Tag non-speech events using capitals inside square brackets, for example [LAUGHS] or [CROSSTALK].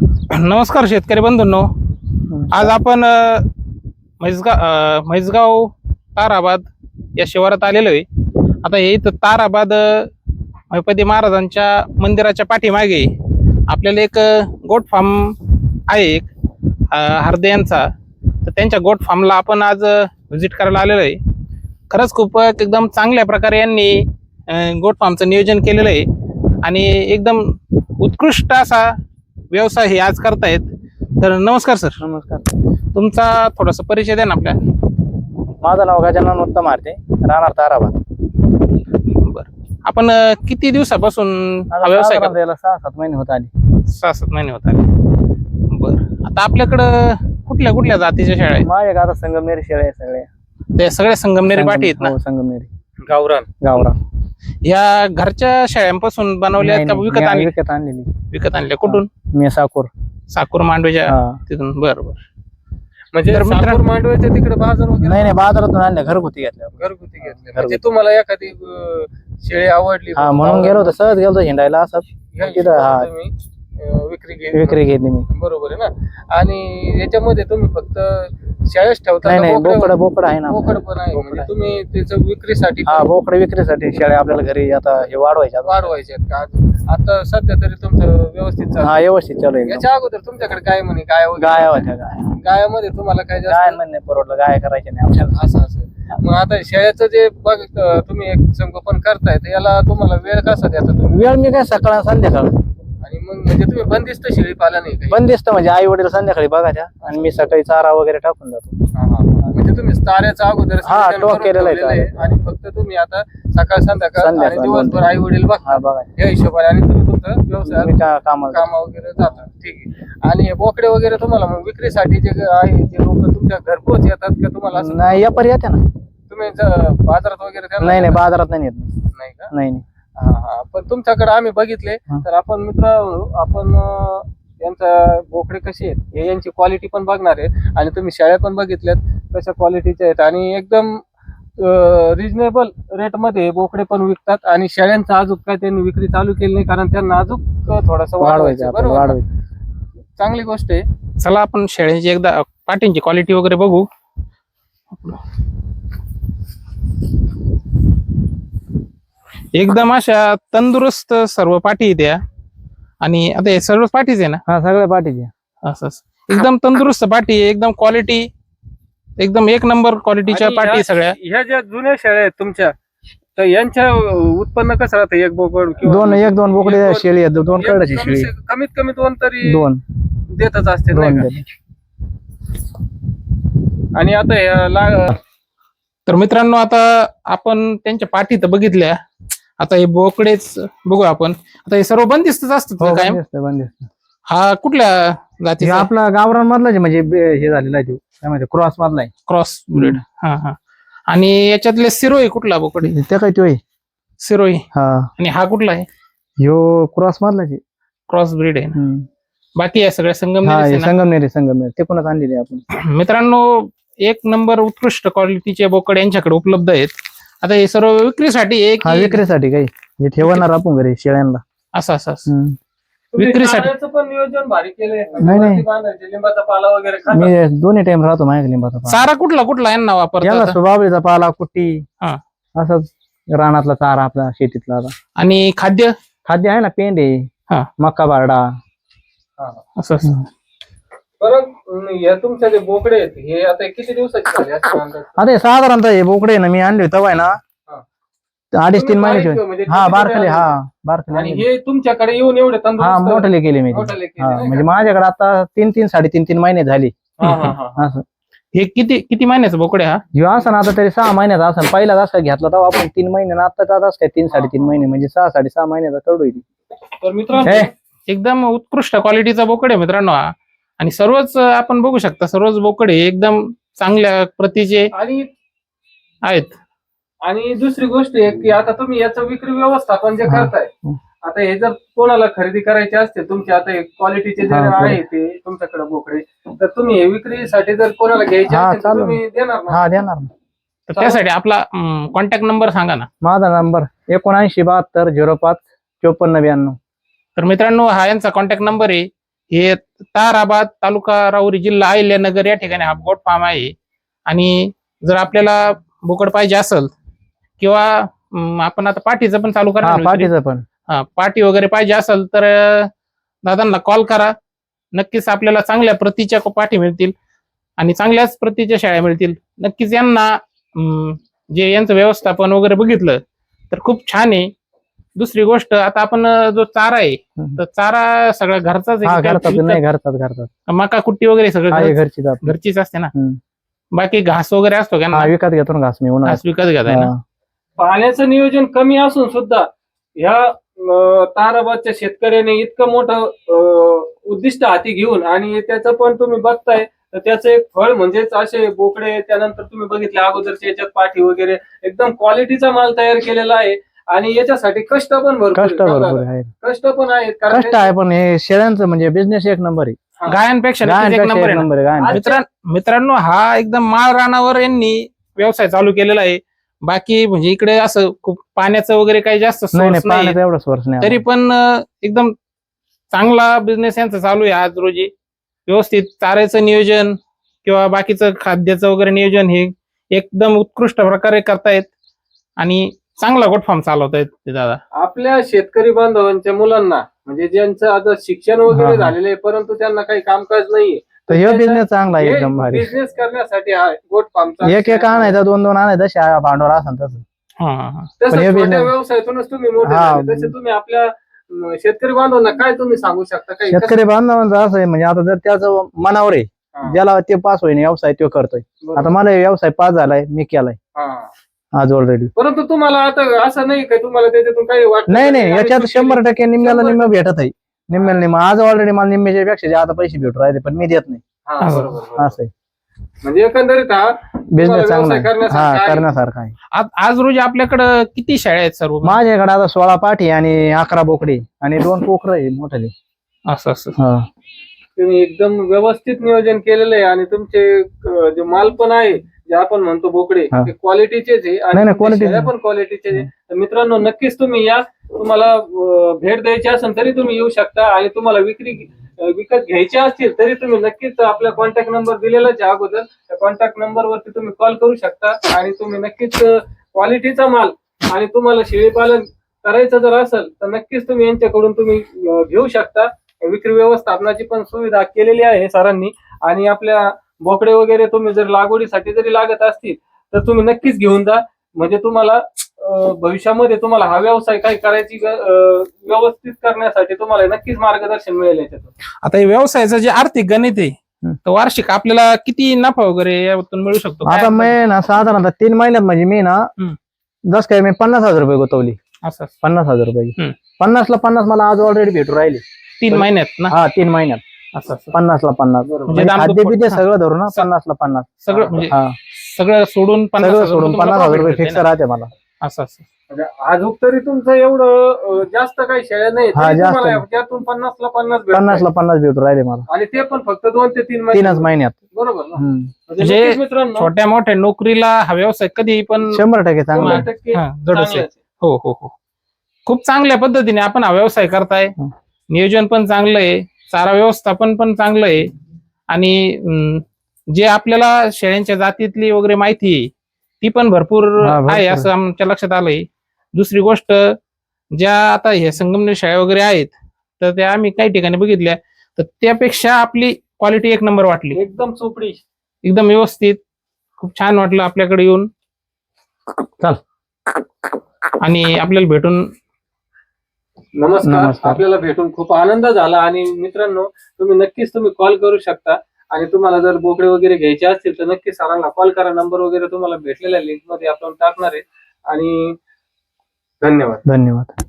नमस्कार शेतकरी बंधूंनो. आज आपण अ, म्हैसगाव म्हैसगाव ताराबाद या शिवारात आलेलो आहे. आता हे इथं ताराबाद महिपती महाराजांच्या मंदिराच्या पाठीमागे आपल्याला एक गोट फार्म आहे एक हरदे यांचा. तर त्यांच्या गोट फार्मला आपण आज व्हिजिट करायला आलेलो आहे. खरंच खूप एकदम चांगल्या प्रकारे यांनी गोट फार्मचं नियोजन केलेलं आहे. आणि एकदम उत्कृष्ट असा व्यवसाय हे आज करतायत. तर नमस्कार सर. नमस्कार. तुमचा थोडासा परिचय द्या ना आपल्या. माझं नाव गजानन उत्तम आरते राहणार ताराबाद. बरं. आपण अं, किती दिवसापासून हा व्यवसाय साधारण करता त्याला सहा सात महिने होत आले. सहा सात महिने होत आले. बरं. आता आपल्याकडं कुठल्या कुठल्या जातीच्या शेळ्या आहेत? माझ्या गावात संगमनेरी शेळ्या आहे सगळे ते सगळे संगमनेरी पाठी आहेत ना? हो, संगमनेरी. गावरान. गावरा या घरच्या शेळ्यांपासून बनवल्या आहेत का? विकत आणले विकत आणलेली. विकत आणल्या. कुठून? मी साकूर. साकूर मांडवेच्या हा. तिथून? बरं बरं. म्हणजे तर साकूर मांडवायचे तिकडे बाजार वगैरे नाही नाही बाजारातून आणल्या घरगुती घेतल्या. घरगुती घेतले म्हणजे तुम्हाला एखादी अं, शेळी आवडली हा म्हणून गेलो होतो सहज गेलो होतो हिंडायला असं. ह्या तिथं, हा. हिशोबाने तुम्ही, अं, विक्री घेतली. विक्री घेतली मी. बरोबर आहे ना? आणि याच्यामध्ये तुम्ही फक्त शेळ्याच ठेवता नाही बोकडं- आहे ना. बोकड पण आहे. म्हणजे. तुम्ही त्याचं विक्रीसाठी हा बोकड विक्रीसाठी शेळ्या आपल्याला घरी आता हे वाढवायच्या वाढवायचे आहेत का? आता सध्या तरी तुमचं व्यवस्थित चालू हा आहे. व्यवस्थित चालू आहे याच्या अगोदर तुमच्याकडे काय म्हणे गाय वगैरे गाय होत्या. गाय. गायामध्ये तुम्हाला काय गाय जास्त नाही परवडलं. गाय करायच्या नाही आपल्याला. असं असं. मग आता शेळ्याचं जे बघ तुम्ही एक संगोपन करताय तर याला तुम्हाला वेळ कसा द्याचा तुम्ही? वेळ मी काय सकाळ संध्याकाळ? आणि मग म्हणजे तुम्ही बंदिस्त शेळी पाला नाही काही. बंदिस्त म्हणजे आई वडील संध्याकाळी बघायच्या आणि मी सकाळी चारा वगैरे टाकून जातो. हा, हा. म्हणजे तुम्ही ताऱ्याचा अगोदर हा, नियोजन टोक करून केलेलं आहे ठेवलेलं आहे आणि फक्त तुम्ही आता सकाळ संध्याकाळ आणि संध्याकाळ दिवसभर आई वडील बघ हा बघा. या हिशोबाने आणि तुम्ही तुमचं व्यवसाय मी का कामाला काम वगैरे जाता. ठीक आहे. आणि हे बोकडे वगैरे तुम्हाला मग विक्रीसाठी जे आहे जे लोक तुमच्या घरपोच येतात का तुम्हाला असं? नाही या पर्यंत येते ना. तुम्ही ज- बाजारात वगैरे त्यांना नाही नाही? बाजारात नाही येत. नाही का? नाही नाही. हा हा. पण तुमच्याकडे आम्ही बघितले हा. तर आपण मित्र आपण अं, यांचा बोकडे कसे आहेत? हे यांची क्वालिटी पण बघणार आहे आणि तुम्ही शेळ्या पण बघितल्यात कशा क्वालिटीच्या आहेत. आणि एकदम रिजनेबल रेटमध्ये बोकडे पण विकतात आणि शेळ्यांचं अजून काय त्यांनी विक्री चालू केली नाही कारण त्यांना अजून थोडासा वाढवायचं वाढवायचं आपल्याला बरोबर? वाढवायचं. चांगली गोष्ट आहे. चला आपण शेळ्यांची एकदा पाठींची क्वालिटी वगैरे बघू. एकदम अशा तंदुरुस्त सर्व पाठी द्या आणि आता हे सर्व पाठीच आहे ना? हा सगळ्या पाठीचे असं असं. एकदम तंदुरुस्त पाठी आहे एकदम क्वालिटी एकदम एक नंबर क्वालिटीच्या आणि पाठी ह्या- सगळ्या. ह्या ज्या जुन्या शेळ्या आहेत तुमच्या तर यांच्या उत्पन्न कसं राहतं? एक बोकड किंवा दोन एक दोन बोकडे एक शेळी आहेत दोन एक कळाची कमी शेळी कमीत कमी दोन तरी दोन. देतच असते नाही दोन का? आणि आता ह्या ला- तर मित्रांनो आता आपण त्यांच्या पाठी तर बघितल्या. आता हे बोकडेच बघू आपण. आता हे सर्व बंदिस्तच असतात हो का कायम? बंदिस्त बंदिस्त. हा कुठल्या हे जातीचा आपला गावरान मधलाच आहे, म्हणजे बे- हे झालेला आहे तो. काय क्रॉस मधला आहे. Cross breed. हा हा. आणि याच्यातले सिरोई कुठला बोकडे? ते काय तो आहे? सिरोई हा. आणि हा कुठला आहे? ह्यो क्रॉस मधलाच आहे. क्रॉस ब्रीड आहे ना? हम्म. बाकी आहे सगळ्या हा संगमनेरीच हे आहे संगमनेरी संगमनेरी. ते कोणाच आणलेली आपण? मित्रांनो एक नंबर उत्कृष्ट क्वालिटीचे बोकड यांच्याकडे उपलब्ध आहेत. आता हे सर्व विक्रीसाठी हा विक्रीसाठी काही हे ठेवणार आपण घरी शेळ्यांना असं असं असं. हम्म. विक्रीसाठी. चाऱ्याचं पण नियोजन भारी केलंय नाही, नाही. वरती बांधायचे, लिंबाचा पाला वगैरे खातात. मी दोन्ही टाइम राहतो माझ्या लिंबाचा पाला चारा कुठला कुठला यांना याला वापरतात सुबाबळीचा पाला कुट्टी हा. असं रानातला चारा आपला शेतीतला आता. आणि खाद्य खाद्य आहे ना पेंडे हा. मक्का बारडा हा. असं असं. बरं अं, या तुमच्या जे बोकडे आहेत हे आता किती दिवसाचे झाले असं अंदाज? आता हे साधारणतः हे बोकडे ना मी आणले तेव्हा आहे ना हा. अडीच तीन तुम्ही महिन्याचे बारीक होते. म्हणजे हा बारखले हा? बारखले आणि आणले. हे तुमच्याकडे येऊन एवढे हा तंदुरुस्त मोठले केले मी ते. मोठाले केले हा नाही म्हणजे? माझ्याकडे आता तीन तीन साडेतीन तीन महिने झाले हा, हा, हा, हा. [LAUGHS] असं हे किती किती महिन्याचं बोकडे हा ह्यो असं ना आता तरी सहा महिन्यात असं पहिला असं घेतला तेव्हा आपण तीन महिने ना आता असं काय तीन साडेतीन महिने म्हणजे सहा साडेसहा महिन्याचा कडू आहे ती. तर मित्रांनो हे, एकदम उत्कृष्ट क्वालिटीचा बोकड आहे मित्रांनो हा आणि सर्वच आपण बघू शकता सर्वच बोकडे एकदम चांगल्या प्रतीचे आणि आहेत आणि दुसरी गोष्ट आहे की आता तुम्ही याचं विक्री व्यवस्थापन जे. करताय हं. आता हे जर कोणाला खरेदी करायचे असते तुमचे आता क्वालिटीचे जे हा. आहे ते तुमच्याकडे बोकडे तर तुम्ही हे विक्रीसाठी जर कोणाला घ्यायचे हा, तर चालेल. तुम्ही देणार ना हा देणार ना. तर त्यासाठी आपला कॉन्टॅक्ट नंबर सांगा ना माझा नंबर एकोणऐंशी बहात्तर झिरो पाच चोपन्न ब्याण्णव तर मित्रांनो हा यांचा कॉन्टॅक्ट नंबर आहे हे ताराबाद तालुका राहुरी जिल्हा अहिल्यानगर या ठिकाणी हा गोट फार्म आहे. आणि जर आपल्याला बोकड पाहिजे असेल किंवा आपण आता पाठीचं पण चालू आहे. पाठीचं पण. पाठी वगैरे पाहिजे असेल तर दादांना कॉल करा. नक्कीच आपल्याला चांगल्या प्रतीच्या पाठी मिळतील आणि चांगल्याच प्रतीच्या शाळा मिळतील. नक्कीच यांना जे यांचं व्यवस्थापन वगैरे बघितलं तर खूप छान आहे. दुसरी गोष्ट आता आपण जो चारा आहे. तर चारा सगळा घरचाच हा आहे. घरतात घरतात घरतात मका कुट्टी वगैरे सगळं हा हे घरच- घरची जात घरचीच असते ना. हम्म. बाकी घास वगैरे असतो का हा विकत घेतो ना घास मी उन्हाळ्यात. घास विकत घेताय ना? हा. पाण्याचं नियोजन कमी असून सुद्धा ह्या अं, ताराबादच्या शेतकऱ्याने इतकं मोठं अं, उद्दिष्ट हाती घेऊन आणि त्याचं पण तुम्ही बघताय तर त्याचं एक फळ म्हणजेच असे बोकडे त्यानंतर तुम्ही बघितले अगोदरच्या याच्यात पाठी वगैरे एकदम क्वालिटीचा माल तयार केलेला आहे. आणि याच्यासाठी कष्ट पण भरपूर कष्ट आहे. भरपूर आहे कष्ट पण आहेत कारण कष्ट आहे पण हे शेळ्यांचं म्हणजे बिझनेस एक नंबर आहे. गायांपेक्षा नक्कीच एक गायांपेक्षा नंबर एक आहे ना. नंबर आहे गायन मित्रां मित्रांनो हा एकदम माळ रानावर यांनी व्यवसाय चालू केलेला आहे. बाकी म्हणजे इकडे असं खूप पाण्याचं वगैरे काही जास्त नाही नाही source नाही. पाण्याचा एवढा सोर्स नाही तरी पण अं, एकदम चांगला बिझनेस यांचा चालू आहे आज रोजी. व्यवस्थित चाऱ्याचं नियोजन किंवा बाकीचं खाद्याचं वगैरे नियोजन हे एकदम उत्कृष्ट प्रकारे करतायत. आणि चांगला गोट फार्म चालवतायत ते दादा आपल्या शेतकरी बांधवांच्या मुलांना म्हणजे ज्यांचं आता शिक्षण हा, वगैरे हा. झालेलं आहे परंतु त्यांना काही कामकाज नाहीये तर हे बिझनेस चांगला आहे एकदम भारी बिझनेस करण्यासाठी हा गोट फार्मचा एक एक आणायचा दोन दोन आणायचा शाळा भांडवल असं तसं हा हा हा तसं पण हे छोट्या business- व्यवसायातूनच तुम्ही मोठे हा. झाले तसे तुम्ही आपल्या अं, शेतकरी बांधवांना काय तुम्ही सांगू शकता काही शेतकरी बांधवांचं असं आहे म्हणजे आता जर त्याचं मनावर आहे हा. ज्याला ते पास होईल व्यवसाय तो करतोय बरोबर. आता मला हे व्यवसाय पास झालाय मी केलाय हा. आज ऑलरेडी परंतु तुम्हाला आता असं नाही का तुम्हाला त्याच्यातून काही वाटत नाही नाही याच्यात शंभर टक्के निम्म्याला निम्म भेटत आहे निम्म्याला निम्म. आज ऑलरेडी मला निम्म्याच्या पेक्षा आता पैसे भेटू राहिले पण मी देत नाही. बरोबर बरोबर. असं आहे. म्हणजे एकंदरीत हा बिझनेस चांगला व्यवसाय आहे. करण्यासारखा हा आहे. करण्यासारखा आहे. आज आज रोजी आपल्याकडं किती शाळा आहेत सर्व? माझ्याकडे आता सोळा पाठी आणि अकरा बोकडे आणि दोन पोखर आहे मोठाले. असं असं. हा. तुम्ही एकदम व्यवस्थित नियोजन केलेलं आहे आणि तुमचे अं, जे माल पण आहे जे आपण म्हणतो बोकडे हा. ते क्वालिटीचेच आहे नाही, नाही, तुमच्या quality शेळ्या चे. पण क्वालिटीचे आहे तर मित्रांनो नक्कीच तुम्ही या तुम्हाला अं, भेट द्यायची असेल तरी तुम्ही येऊ शकता आणि तुम्हाला विक्री अं, विकत घ्यायची असतील तरी तुम्ही नक्कीच आपला कॉन्टॅक्ट नंबर दिलेलाच आहे अगोदर त्या कॉन्टॅक्ट नंबरवरती तुम्ही कॉल करू शकता आणि तुम्ही नक्कीच क्वालिटीचा माल आणि तुम्हाला शेळीपालन करायचं जर असेल तर नक्कीच तुम्ही यांच्याकडून तुम्ही अं, घेऊ शकता विक्री व्यवस्थापनाची पण सुविधा केलेली आहे सरांनी आणि आपल्या बोकडे वगैरे तुम्ही जर लागवडीसाठी जरी लागत असतील तर तुम्ही नक्कीच घेऊन जा म्हणजे तुम्हाला भविष्यामध्ये तुम्हाला हा व्यवसाय काही करायची व्यवस्थित करण्यासाठी तुम्हाला नक्कीच मार्गदर्शन मिळेल याच्यातून आता हे व्यवसायाचं जे आर्थिक गणित आहे. तर वार्षिक आपल्याला किती नफा वगैरे यातून मिळू शकतो काय आता मी ना साधारणतः तीन महिन्यात म्हणजे मी ना हम्म. जस काय मी पन्नास हजार रुपये गुतवली असं. पन्नास हजार रुपये हम्म. पन्नासला पन्नास मला आज ऑलरेडी भेटू राहिले तीन महिन्यात ना हा तीन महिन्यात असं असं पन्नासला पन्नास बरोबर. म्हणजे म्हणजे दाम खाद्य दुप्पट. बिद्य हा. सगळं धरून ना स- पन्नासला पन्नास सगळं म्हणजे हा सगळं सोडून पन्नास सगळं सोडून पन्नास हजार रुपये फिक्स राहते मला. असं असं म्हणजे अजून तरी तुमचं एवढं अं, जास्त काही शेळ्या नाही हा, तरी जास्त तुम्हाला नाही. त्यातून पन्नासला पन्नास भेटताय. पन्नासला पन्नास भेटू राहिले मला आणि ते पण फक्त दोन ते तीन महिने तीनच महिन्यात बरोबर ना हम्म. म्हणजे म्हणजे नक्कीच मित्रांनो छोट्या मोठ्या नोकरीला हा व्यवसाय कधी पण शंभर टक्के चांगलं शंभर आहे. टक्के हा, आहे. हो हो हो खूप चांगल्या पद्धतीने आपण हा व्यवसाय करताय हं. नियोजन पण चांगलं आहे चारा व्यवस्थापन पण चांगलं आहे. आणि जे आपल्याला शेळ्यांच्या जातीतली वगैरे माहिती आहे ती पण भरपूर आहे. असं आमच्या लक्षात आलंय. दुसरी गोष्ट ज्या आता हे संगमनेर शाळा वगैरे आहेत तर त्या आम्ही काही ठिकाणी बघितल्या तर त्यापेक्षा आपली क्वालिटी एक नंबर वाटली. एकदम चोपडी एकदम व्यवस्थित. खूप छान वाटलं आपल्याकडे येऊन. चल. आणि आपल्याला भेटून नमस्कार. नमस्कार. आपल्याला भेटून खूप आनंद झाला आणि मित्रांनो तुम्ही नक्कीच तुम्ही कॉल करू शकता. आणि तुम्हाला जर बोकडे वगैरे घ्यायचे असतील तर नक्कीच सरांना कॉल करा. नंबर वगैरे तुम्हाला भेटलेल्या लिंकमध्ये आपण टाकणार आहे. आणि धन्यवाद. धन्यवाद.